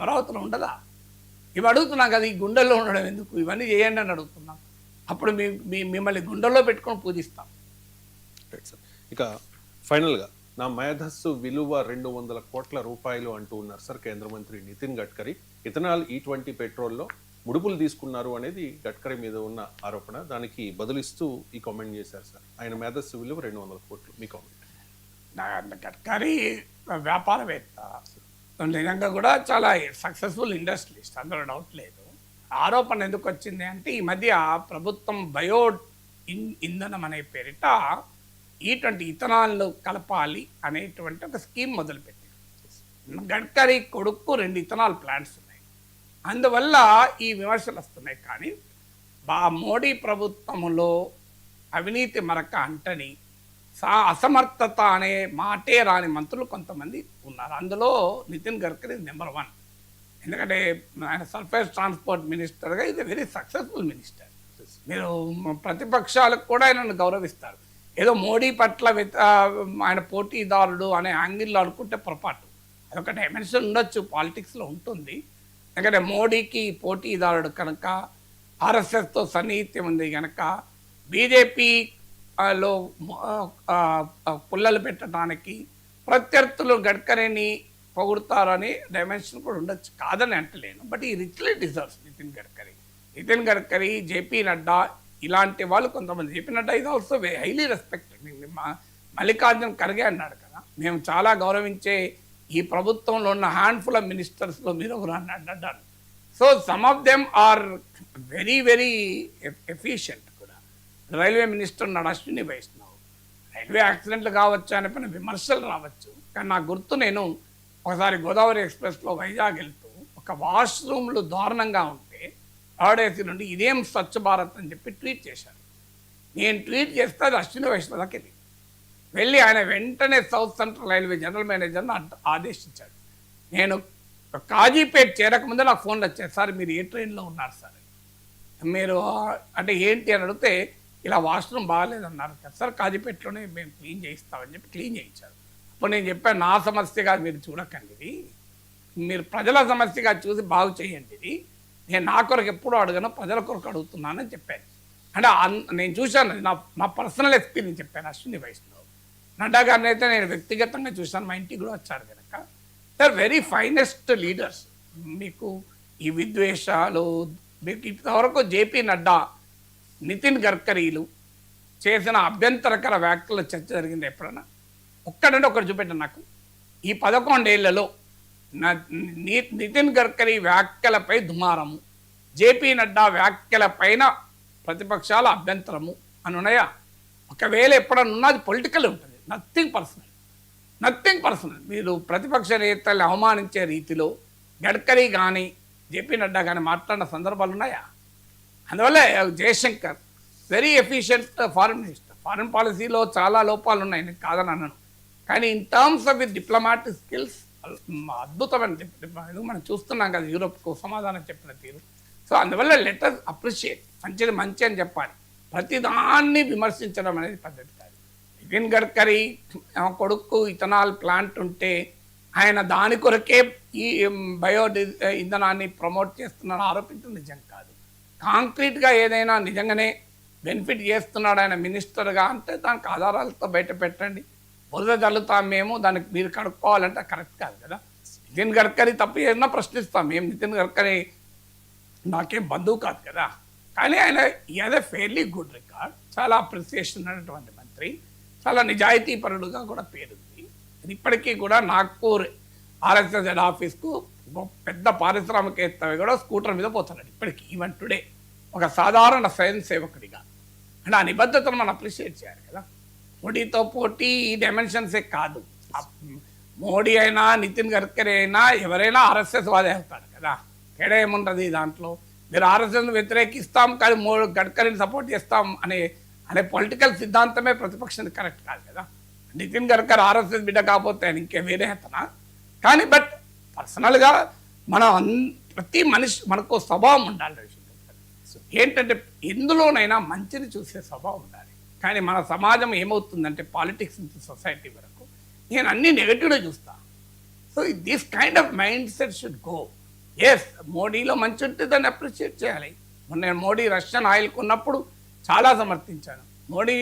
అమరావతిలో ఉండదా? ఇవి అడుగుతున్నాం కదా ఈ గుండెల్లో ఉండడం ఎందుకు? ఇవన్నీ చేయండి అని అడుగుతున్నాం. అప్పుడు మీ మిమ్మల్ని గుండెల్లో పెట్టుకొని పూజిస్తాం. సార్ ఇక ఫైనల్గా నా మేధస్సు విలువ రెండు వందల కోట్ల రూపాయలు అంటూ ఉన్నారు సార్ కేంద్ర మంత్రి Nitin Gadkari. Ethanol E twenty పెట్రోల్లో ముడుపులు తీసుకున్నారు అనేది గడ్కరీ మీద ఉన్న ఆరోపణ. దానికి బదులిస్తూ ఈ కామెంట్ చేశారు సార్ ఆయన మేధస్సు విలువ రెండు వందల కోట్లు. మీ కామెంట్. నా- గడ్కరీ వ్యాపారవేత్త. నిజంగా కూడా చాలా సక్సెస్ఫుల్ ఇండస్ట్రీస్ట్ అందులో డౌట్ లేదు. ఆరోపణ ఎందుకు వచ్చింది అంటే ఈ మధ్య ప్రభుత్వం బయో ఇన్- ఇంధనం అనే పేరిట ఇటువంటి ఇథనాల్ కలపాలి అనేటువంటి ఒక స్కీమ్ మొదలుపెట్టింది. గడ్కరీ కొడుకు రెండు ఇథనాల్ ప్లాంట్స్ ఉన్నాయి. అందువల్ల ఈ విమర్శలు వస్తున్నాయి. కానీ బా మోడీ ప్రభుత్వంలో అవినీతి మరక అంటని అసమర్థత అనే మాటే రాని మంత్రులు కొంతమంది ఉన్నారు. అందులో నితిన్ గడ్కరీ నెంబర్ వన్ ఎందుకంటే ఆయన సర్ఫేస్ ట్రాన్స్పోర్ట్ మినిస్టర్గా ఇది వెరీ సక్సెస్ఫుల్ మినిస్టర్ మీరు ప్రతిపక్షాలకు కూడా ఆయనను గౌరవిస్తారు. ఏదో మోడీ పట్ల ఆయన పోటీదారుడు అనే యాంగిల్లో అనుకుంటే పొరపాటు. అదొక డైమెన్షన్ ఉండొచ్చు పాలిటిక్స్లో ఉంటుంది. ఎందుకంటే మోడీకి పోటీదారుడు కనుక ఆర్ఎస్ఎస్తో సన్నిహిత్యం ఉంది కనుక బీజేపీ లో పుల్లలు పెట్టడానికి ప్రత్యర్థులు గడ్కరీని పొగుడతారని డైమెన్షన్ కూడా ఉండొచ్చు. కాదని అంటలేను. But he richly deserves Nitin Gadkari Nitin Gadkari JP Nadda ఇలాంటి వాళ్ళు కొంతమంది. జేపీ నడ్డా ఇది also highly respected Mallikarjun Kharge అన్నాడు కదా మేము చాలా గౌరవించే ఈ ప్రభుత్వంలో ఉన్న హ్యాండ్ఫుల్ ఆఫ్ మినిస్టర్స్లో మీరు ఒకరు అన్నాడు అన్నాడు so some of them are very very efficient railway minister ఉన్నాడు అశ్విని వైష్ణవ్ రైల్వే యాక్సిడెంట్లు కావచ్చు అనే పైన విమర్శలు రావచ్చు. కానీ నాకు గుర్తు నేను ఒకసారి గోదావరి ఎక్స్ప్రెస్లో వైజాగ్ వెళ్తూ ఒక వాష్రూమ్లు దారుణంగా ఉంటే ఆడేసి నుండి ఇదేం స్వచ్ఛ భారత్ అని చెప్పి ట్వీట్ చేశారు. నేను ట్వీట్ చేస్తే అది అశ్విని వైష్ణవకి వెళ్ళి వెళ్ళి ఆయన వెంటనే సౌత్ సెంట్రల్ రైల్వే జనరల్ మేనేజర్ని ఆదేశించాడు. నేను కాజీపేట్ చేరకముందే నాకు ఫోన్లు వచ్చాయి. సార్ మీరు ఏ ట్రైన్లో ఉన్నారు సార్? మీరు అంటే ఏంటి? అని అడిగితే ఇలా వాష్రూమ్ బాగాలేదన్నారు. కదా సార్ కాజీపేటలోనే మేము క్లీన్ చేయిస్తామని చెప్పి క్లీన్ చేయించారు. అప్పుడు నేను చెప్పాను నా సమస్యగా మీరు చూడకండి ఇది. మీరు ప్రజల సమస్యగా చూసి బాగు చేయండి ఇది. నేను నా కొరకు ఎప్పుడు అడగను ప్రజల కొరకు అడుగుతున్నానని చెప్పాను. అంటే అన్- నేను చూశాను నా నా పర్సనల్ ఎక్స్పీరియన్స్ చెప్పాను అశ్విని వైష్ణవ్. నడ్డా గారిని అయితే నేను వ్యక్తిగతంగా చూశాను మా ఇంటికి కూడా వచ్చారు కనుక. సార్ వెరీ ఫైనెస్ట్ లీడర్స్ మీకు ఈ విద్వేషాలు మీకు ఇంతవరకు జేపీ నడ్డా నితిన్ గడ్కరీలు చేసిన అభ్యంతరకర వ్యాఖ్యల చర్చ జరిగింది ఎప్పుడన్నా? ఒక్కడంటే ఒకటి చూపెట్టండి నాకు. ఈ పదకొండేళ్ళలో నితిన్ గడ్కరీ వ్యాఖ్యలపై దుమారము. జేపీ నడ్డా వ్యాఖ్యలపైన ప్రతిపక్షాల అభ్యంతరము అని ఉన్నాయా? ఒకవేళ ఎప్పుడన్నా ఉన్నది పొలిటికల్ ఉంటుంది. Nothing personal. Nothing personal. మీరు ప్రతిపక్ష నేతల్ని అవమానించే రీతిలో గడ్కరీ కానీ జేపీ నడ్డా కానీ మాట్లాడిన సందర్భాలు ఉన్నాయా? అందువల్ల Jaishankar very efficient foreign minister foreign పాలసీలో చాలా లోపాలు ఉన్నాయి నేను కాదని అన్నాను కానీ in terms of with diplomatic skills అద్భుతమైన dip- మనం చూస్తున్నాం కదా యూరోప్కు సమాధానం చెప్పిన తీరు. సో అందువల్ల లెటర్ అప్రిషియేట్ మంచిది మంచి అని చెప్పాలి. ప్రతిదాన్ని విమర్శించడం అనేది పద్ధతి కాదు. నితిన్ గడ్కరీ కొడుకు ఇథనాల్ ప్లాంట్ ఉంటే ఆయన దాని కొరకే ఈ బయో ఇంధనాన్ని ప్రమోట్ చేస్తున్నారని ఆరోపించడం నిజం కాదు. కాంక్రీట్గా ఏదైనా నిజంగానే బెనిఫిట్ చేస్తున్నాడు ఆయన మినిస్టర్గా అంటే దానికి ఆధారాలతో బయట పెట్టండి. బురద చల్లుతాం మేము దానికి మీరు కనుక్కోవాలంటే కరెక్ట్ కాదు కదా. నితిన్ గడ్కరీ తప్పు చేసినా ప్రశ్నిస్తాం. మేము నితిన్ గడ్కరీ? నాకేం బంధువు కాదు కదా. కానీ ఆయన is a fairly good record చాలా అప్రిసియేషన్ ఉన్నటువంటి మంత్రి. చాలా నిజాయితీపరుడుగా కూడా పేరుంది. అది ఇప్పటికీ కూడా నాగ్పూర్ ఆర్ఎస్ఎస్ హెడ్ ఆఫీస్కు పెద్ద పారిశ్రామికేత్తవి కూడా స్కూటర్ మీద పోతున్నాడు. ఇప్పటికీ ఈవెన్ టుడే ఒక సాధారణ స్వయం సేవకుడిగా. అంటే ఆ నిబద్ధతను మనం అప్రిషియేట్ చేయాలి కదా. మోడీతో పోటీ ఈ డైమెన్షన్సే కాదు. మోడీ అయినా నితిన్ గడ్కరీ అయినా ఎవరైనా ఆర్ఎస్ఎస్ వాదే అవుతారు కదా. తేడా ఏముంటుంది దాంట్లో. మీరు ఆర్ఎస్ఎస్ను వ్యతిరేకిస్తాం కానీ మో గడ్కరీని సపోర్ట్ చేస్తాం అనే అనే పొలిటికల్ సిద్ధాంతమే ప్రతిపక్షానికి కరెక్ట్ కాదు కదా. నితిన్ గడ్కరీ ఆర్ఎస్ఎస్ బిడ్డ కాకపోతే ఆయన ఇంకే వేరే అతనా? కానీ బట్ పర్సనల్గా మనం అన్- ప్రతి మనిషి మనకు స్వభావం ఉండాలి ఏంటంటే ఎందులోనైనా మంచిని చూసే స్వభావం ఉండాలి. కానీ మన సమాజం ఏమవుతుందంటే పాలిటిక్స్ నుంచి సొసైటీ వరకు నేను అన్ని నెగటివ్లో చూస్తా. So this kind of mindset should go. Yes మోడీలో మంచి ఉంటే దాన్ని అప్రిషియేట్ చేయాలి. మొన్న నేను మోడీ రష్యన్ ఆయిల్ కొన్నప్పుడు చాలా సమర్థించాను. మోడీ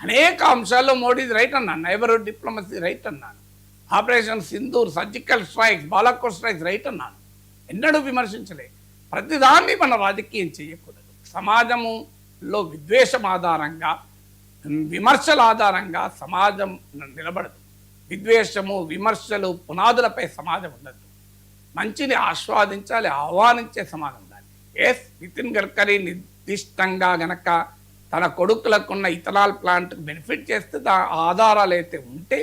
అనేక అంశాల్లో మోడీది రైట్ అన్నాను నైబర్హుడ్ డిప్లొమసీ రైట్ అన్నాను operation Sindoor surgical strikes Balakot strikes right అన్నాను ఎన్నడూ విమర్శించలేదు ప్రతిదాన్ని మన రాజకీయం చేయకూడదు. సమాజములో విద్వేషం ఆధారంగా విమర్శల ఆధారంగా సమాజం నిలబడదు. విద్వేషము విమర్శలు పునాదులపై సమాజం ఉండదు. మంచిని ఆస్వాదించాలి ఆహ్వానించే సమాజం ఉండాలి. ఎస్ నితిన్ గడ్కరీ నిర్దిష్టంగా గనక తన కొడుకులకున్న ఇథనాల్ ప్లాంట్ బెనిఫిట్ చేస్తే దా ఆధారాలు అయితే ఉంటే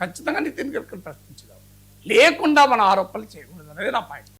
ఖచ్చితంగా నితిన్ గడ్కరీ ప్రశ్నించగలరు లేకుండా మన ఆరోపణలు చేయకూడదు అనేది నా పాయింట్.